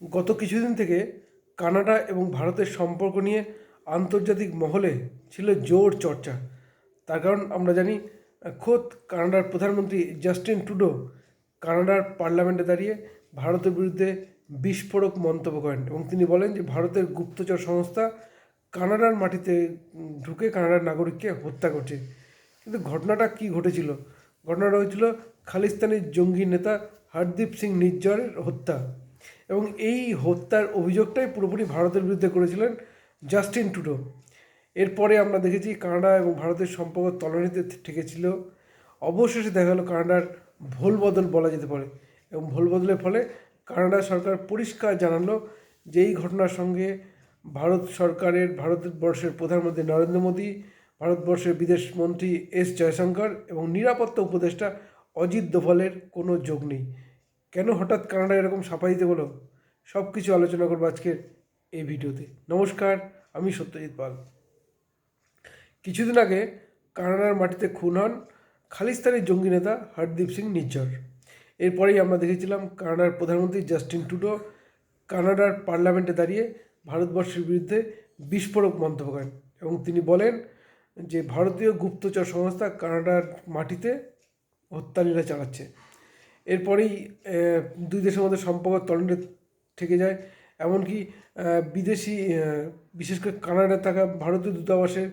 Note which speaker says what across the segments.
Speaker 1: গত কিছুদিন থেকে কানাডা এবং ভারতের সম্পর্ক নিয়ে আন্তর্জাতিক মহলে ছিল জোর চর্চা। তার কারণ আমরা জানি, খোদ কানাডার প্রধানমন্ত্রী জাস্টিন টুডো কানাডার পার্লামেন্টে দাঁড়িয়ে ভারতের বিরুদ্ধে বিস্ফোরক মন্তব্য করেন এবং তিনি বলেন যে, ভারতের গুপ্তচর সংস্থা কানাডার মাটিতে ঢুকে কানাডার নাগরিককে হত্যা করছে। কিন্তু ঘটনাটা কি ঘটেছিল? ঘটনাটা হয়েছিল খালিস্তানি জঙ্গি নেতা হরদীপ সিং নিজ্জরের হত্যা। এবং এই হত্যার অভিযোগটাই পুরোপুরি ভারতের বিরুদ্ধে করেছিলেন জাস্টিন টুডো এরপরে আমরা দেখেছি কানাডা এবং ভারতের সম্পর্ক তলানিতে ঠেকেছিল। অবশেষে দেখা গেল কানাডার ভোল বদল বলা যেতে পারে এবং ভোল বদলের ফলে কানাডা সরকার পরিষ্কার জানালো যে এই ঘটনার সঙ্গে ভারত সরকারের, ভারতবর্ষের প্রধানমন্ত্রী নরেন্দ্র মোদী, ভারতবর্ষের বিদেশ মন্ত্রী এস জয়শঙ্কর এবং নিরাপত্তা উপদেষ্টা অজিত দোভালের কোনো যোগ নেই। কেন হঠাৎ কানাডা এরকম সাফাই দিতে বলো? সব কিছু আলোচনা করব আজকের এই ভিডিওতে। নমস্কার, আমি সত্যজিৎ পাল। কিছুদিন আগে কানাডার মাটিতে খুন হন খালিস্তানি জঙ্গি নেতা হরদীপ সিং নিজ্জর এরপরেই আমরা দেখেছিলাম কানাডার প্রধানমন্ত্রী জাস্টিন টুডো কানাডার পার্লামেন্টে দাঁড়িয়ে ভারতবর্ষের বিরুদ্ধে বিস্ফোরক মন্তব্য করেন এবং তিনি বলেন যে, ভারতীয় গুপ্তচর সংস্থা কানাডার মাটিতে হত্যালীলা চালাচ্ছে। এরপরেই দুই দেশের মধ্যে সম্পর্ক তলন্ডে থেকে যায়। এমনকি বিদেশি বিশেষ করে কানাডায় থাকা ভারতীয় দূতাবাসের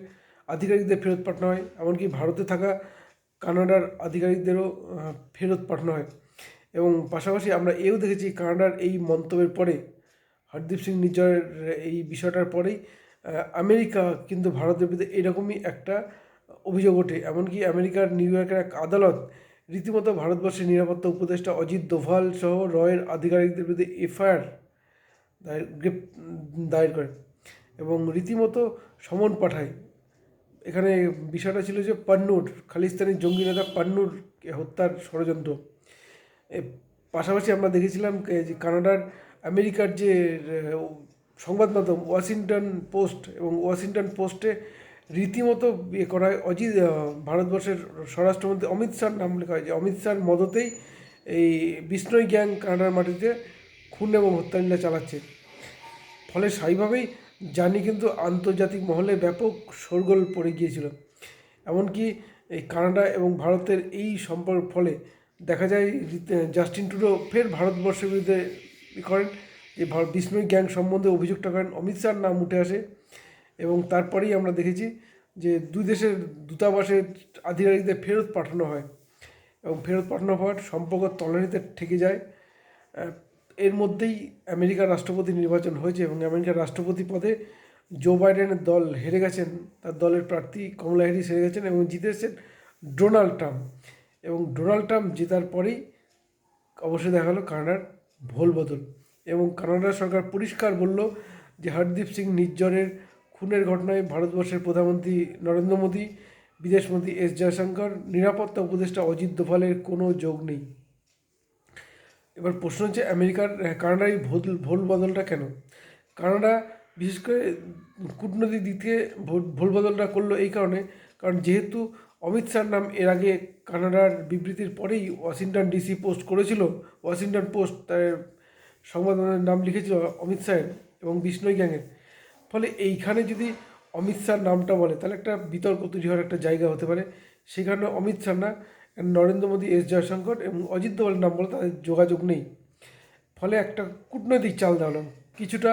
Speaker 1: আধিকারিকদের ফেরত পাঠানো হয়। এমনকি ভারতে থাকা কানাডার আধিকারিকদেরও ফেরত পাঠানো হয়। এবং পাশাপাশি আমরা এও দেখেছি কানাডার এই মন্তব্যের পরে, হরদীপ সিং নিজ্জরের এই বিষয়টার পরেই আমেরিকা কিন্তু ভারতের বিরুদ্ধে এরকমই একটা অভিযোগ ওঠে। এমনকি আমেরিকার, নিউ ইয়র্কের এক আদালত রীতিমতো ভারতবর্ষের নিরাপত্তা উপদেষ্টা অজিত দোভাল সহ রয়ের আধিকারিকদের বিরুদ্ধে এফআইআর দায়ের দায়ের করে এবং রীতিমতো সমন পাঠায়। এখানে বিষয়টা ছিল যে পান্নুর, খালিস্তানি জঙ্গি নেতা পান্নুর হত্যার ষড়যন্ত্র। পাশাপাশি আমরা দেখেছিলাম যে কানাডার আমেরিকার যে সংবাদ মাধ্যম ওয়াশিংটন পোস্ট এবং ওয়াশিংটন পোস্টে রীতিমতো ইয়ে করা হয়। অজিত ভারতবর্ষের স্বরাষ্ট্রমন্ত্রী অমিত শাহর নাম লেখা হয় যে অমিত শাহর মদতেই এই বিষ্ণই গ্যাং কানাডার মাটিতে খুন এবং হত্যালীলা চালাচ্ছে। ফলে স্বাভাবিকভাবেই জানি কিন্তু আন্তর্জাতিক মহলে ব্যাপক শোরগোল পড়ে গিয়েছিল। এমনকি এই কানাডা এবং ভারতের এই সম্পর্ক ফলে দেখা যায় জাস্টিন টুডো ফের ভারতবর্ষের বিরুদ্ধে করেন যে ভারত বিষ্ণুই গ্যাং সম্বন্ধে অভিযোগটা করেন। অমিত শাহর নাম উঠে আসে। এবং তারপরেই আমরা দেখেছি যে দুই দেশের দূতাবাসের আধিকারিকদের ফেরত পাঠানো হয় এবং ফেরত পাঠানো হওয়ার সম্পর্ক তলানিতে ঠেকে যায়। এর মধ্যেই আমেরিকার রাষ্ট্রপতি নির্বাচন হয়েছে এবং আমেরিকার রাষ্ট্রপতি পদে জো বাইডেনের দল হেরে গেছেন। তার দলের প্রার্থী কমলা হ্যারিস হেরে গেছেন এবং জিতে এসেছেন ডোনাল্ড ট্রাম্প। এবং ডোনাল্ড ট্রাম্প জেতার পরেই অবশ্যই দেখা গেলো কানাডার ভোল বদল এবং কানাডা সরকার পরিষ্কার বলল যে হরদীপ সিং নিজ্জরের খুনের ঘটনায় ভারতবর্ষের প্রধানমন্ত্রী নরেন্দ্র মোদী, বিদেশমন্ত্রী এস জয়শঙ্কর, নিরাপত্তা উপদেষ্টা অজিত দোভালের কোনো যোগ নেই। এবার প্রশ্ন হচ্ছে, আমেরিকার কানাডার এই ভোল ভোল বদলটা কেন? কানাডা, বিশেষ করে কূটনৈতিক দিক থেকে ভোল- বদলটা করল এই কারণে, কারণ যেহেতু অমিত শাহর নাম এর আগে কানাডার বিবৃতির পরেই ওয়াশিংটন ডিসি পোস্ট করেছিল, ওয়াশিংটন পোস্ট তার সংবাদদাতার নাম লিখেছিল অমিত শাহের এবং বিষ্ণই গ্যাংয়ের। ফলে এইখানে যদি অমিত শাহর নামটা বলে, তাহলে একটা বিতর্ক তৈরি হওয়ার একটা জায়গা হতে পারে। সেখানে অমিত শাহ না, নরেন্দ্র মোদী, এস জয়শঙ্কর এবং অজিত দোভালের নাম বলে তাদের যোগাযোগ নেই। ফলে একটা কূটনৈতিক চাল দেওয়ালো কিছুটা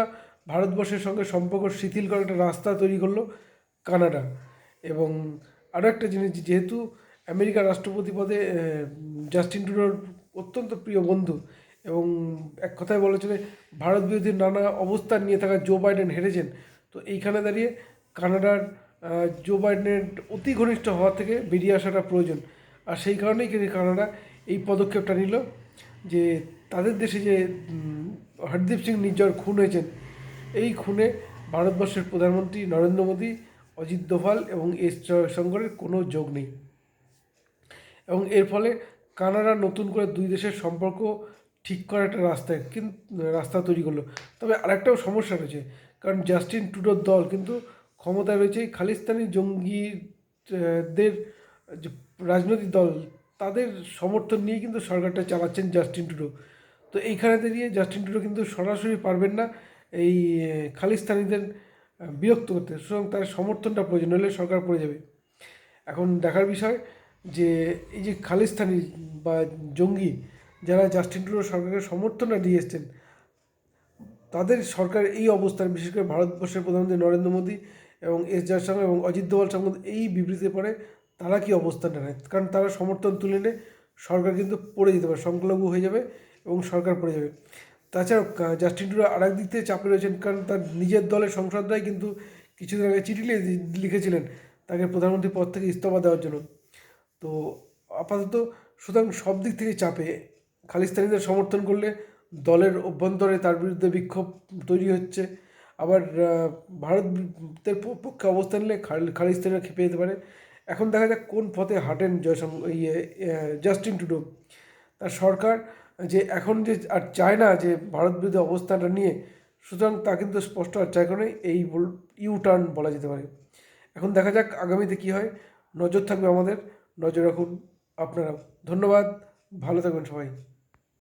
Speaker 1: ভারতবর্ষের সঙ্গে সম্পর্ক শিথিল করার একটা রাস্তা তৈরি করল কানাডা। এবং আরও একটা জিনিস, যেহেতু আমেরিকার রাষ্ট্রপতি পদে জাস্টিন ট্রুডোর অত্যন্ত প্রিয় বন্ধু এবং এক কথায় বলা চলে, ভারত বিরোধী নানা অবস্থান নিয়ে থাকা জো বাইডেন হেরেছেন। তো এইখানে দাঁড়িয়ে কানাডার জো বাইডেনের অতি ঘনিষ্ঠ হওয়া থেকে বেরিয়ে আসাটা প্রয়োজন। আর সেই কারণেই কিন্তু কানাডা এই পদক্ষেপটা নিল যে তাদের দেশে যে হরদীপ সিং নিজ্জর খুন হয়েছেন, এই খুনে ভারতবর্ষের প্রধানমন্ত্রী নরেন্দ্র মোদী, অজিত দোভাল এবং এস জয়শঙ্করের কোনো যোগ নেই। এবং এর ফলে কানাডা নতুন করে দুই দেশের সম্পর্ক ঠিক করার একটা রাস্তায় কিন্তু রাস্তা তৈরি করল। তবে আরেকটাও সমস্যা রয়েছে, কারণ জাস্টিন টুডোর দল কিন্তু ক্ষমতায় রয়েছে খালিস্তানি জঙ্গিদের যে রাজনৈতিক দল, তাদের সমর্থন নিয়ে কিন্তু সরকারটা চালাচ্ছেন জাস্টিন টুডো তো এইখানে দাঁড়িয়ে জাস্টিন ট্রুডো কিন্তু সরাসরি পারবেন না এই, খালিস্তানিদের বিরক্ত করতে, সুতরাং তার সমর্থনটা প্রয়োজন হলে সরকার পড়ে যাবে। এখন দেখার বিষয় যে এই যে খালিস্তানি বা জঙ্গি যারা জাস্টিন ট্রুডো সরকারের সমর্থনটা দিয়ে এসছেন, তাদের সরকার এই অবস্থান বিশেষ করে ভারতবর্ষের প্রধানমন্ত্রী নরেন্দ্র মোদী এবং এস জয়শঙ্কর এবং অজিত দোভাল সংবাদ এই বিবৃতিতে পরে তারা কি অবস্থানটা নেয়? কারণ তারা সমর্থন তুলে নিলে সরকার কিন্তু পড়ে যেতে পারে সংখ্যালঘু হয়ে যাবে এবং সরকার পড়ে যাবে। তাছাড়াও জাস্টিন ট্রুডো আর এক দিক থেকে চাপে রয়েছেন কারণ তার নিজের দলের সংসদরাই কিন্তু কিছুদিন আগে চিঠি লিখে- লিখেছিলেন তাকে প্রধানমন্ত্রী পদ থেকে ইস্তফা দেওয়ার জন্য। তো আপাতত সুতরাং সব দিক থেকে চাপে খালিস্তানিদের সমর্থন করলে দলের অভ্যন্তরে তার বিরুদ্ধে বিক্ষোভ তৈরি হচ্ছে। আবার ভারতের পক্ষে অবস্থান নিলে খাল- খালিস্তানিরা খেপে যেতে পারে। এখন দেখা যাক কোন পথে হাঁটেন জয়শঙ্ক ইয়ে জাস্টিন টুডো তার সরকার যে এখন যে আর চায় না যে ভারত বিরুদ্ধে অবস্থানটা নিয়ে, সুতরাং তা কিন্তু স্পষ্ট আর চায় কারণে এই ইউ টার্ন বলা যেতে পারে। এখন দেখা যাক আগামীতে কী হয়। নজর থাকবে আমাদের। নজর রাখুন আপনারা ধন্যবাদ। ভালো থাকবেন সবাই।